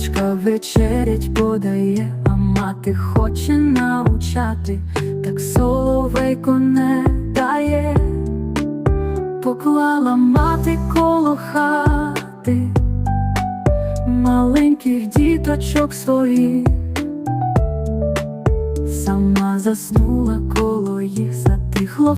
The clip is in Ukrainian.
дочка вечерять подає, а мати хоче навчати, так соловейко не дає, поклала мати коло хати, маленьких діточок своїх. Сама заснула коло